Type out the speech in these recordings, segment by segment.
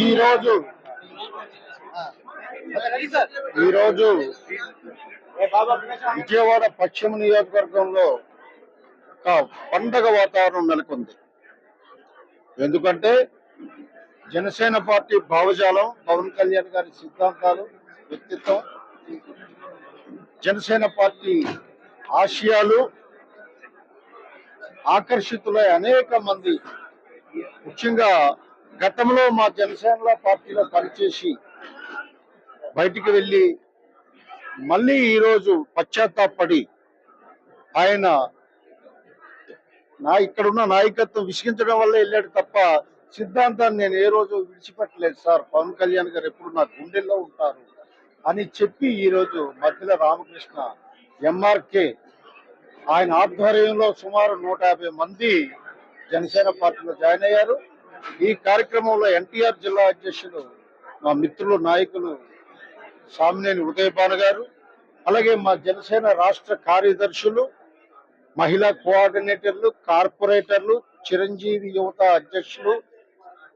ఈరోజు ఈరోజు విజయవాడ పశ్చిమ నియోజకవర్గంలో ఒక పండగ వాతావరణం నెలకొంది. ఎందుకంటే జనసేన పార్టీ భావజాలం పవన్ కళ్యాణ్ గారి సిద్ధాంతాలు వ్యక్తిత్వం జనసేన పార్టీ ఆశయాలు ఆకర్షితులై అనేక మంది ముఖ్యంగా గతంలో మా జనసేన పార్టీలో పనిచేసి బయటికి వెళ్ళి మళ్ళీ ఈరోజు పశ్చాత్తాపడి ఆయన నా ఇక్కడున్న నాయకత్వం విసిగించడం వల్ల వెళ్ళాడు తప్ప సిద్ధాంతాన్ని నేను ఏ రోజు విడిచిపెట్టలేదు సార్. పవన్ కళ్యాణ్ గారు ఎప్పుడు నా గుండెల్లో ఉంటారు అని చెప్పి ఈరోజు మధ్యలో రామకృష్ణ ఎంఆర్కే ఆయన ఆధ్వర్యంలో సుమారు నూట యాభై మంది జనసేన పార్టీలో జాయిన్ అయ్యారు. ఈ కార్యక్రమంలో ఎన్టీఆర్ జిల్లా అధ్యక్షులు మా మిత్రులు నాయకులు సామినేని ఉదయపాన గారు అలాగే మా జనసేన రాష్ట్ర కార్యదర్శులు మహిళా కోఆర్డినేటర్లు కార్పొరేటర్లు చిరంజీవి యువత అధ్యక్షులు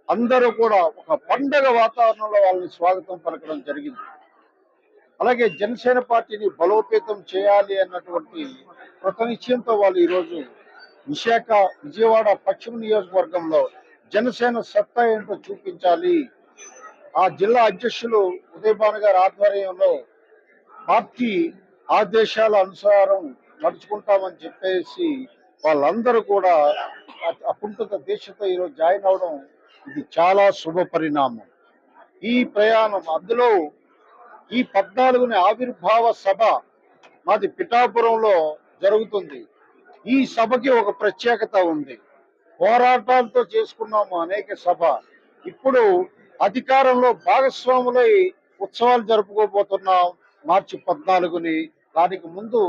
అందరూ కూడా ఒక పండగ వాతావరణంలో వాళ్ళని స్వాగతం పలకడం జరిగింది. అలాగే జనసేన పార్టీని బలోపేతం చేయాలి అన్నటువంటి కృత నిశ్చయంతో వాళ్ళు ఈరోజు విశాఖ విజయవాడ పశ్చిమ నియోజకవర్గంలో జనసేన సత్తా ఏంటో చూపించాలి. ఆ జిల్లా అధ్యక్షులు ఉదయభాను గారి ఆధ్వర్యంలో పార్టీ ఆదేశాల అనుసారం నడుచుకుంటామని చెప్పేసి వాళ్ళందరూ కూడా అ- అకుంఠిత దీక్షతో ఈరోజు జాయిన్ అవడం ఇది చాలా శుభ పరిణామం ఈ ప్రయాణం అందులో ఈ పద్నాలుగుని ఆవిర్భావ సభ మాది పిఠాపురంలో జరుగుతుంది. ఈ సభకి ఒక ప్రత్యేకత ఉంది. పోరాటాలతో చేసుకున్నాము అనేక సభ. ఇప్పుడు అధికారంలో భాగస్వాములై ఉత్సవాలు జరుపుకోబోతున్నాం మార్చి పద్నాలుగుని. దానికి ముందు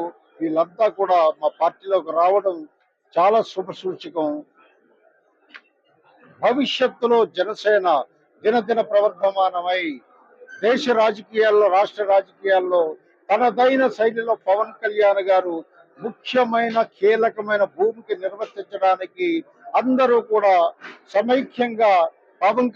వీళ్ళంతా కూడా మా పార్టీలోకి రావడం చాలా శుభ సూచకం భవిష్యత్తులో జనసేన దినదిన ప్రవర్ధమానమై దేశ రాజకీయాల్లో రాష్ట్ర రాజకీయాల్లో తనదైన శైలిలో పవన్ కళ్యాణ్ గారు ముఖ్యమైన కీలకమైన భూమికి నిర్వర్తించడానికి అందరూ కూడా సమైక్యంగా పవన్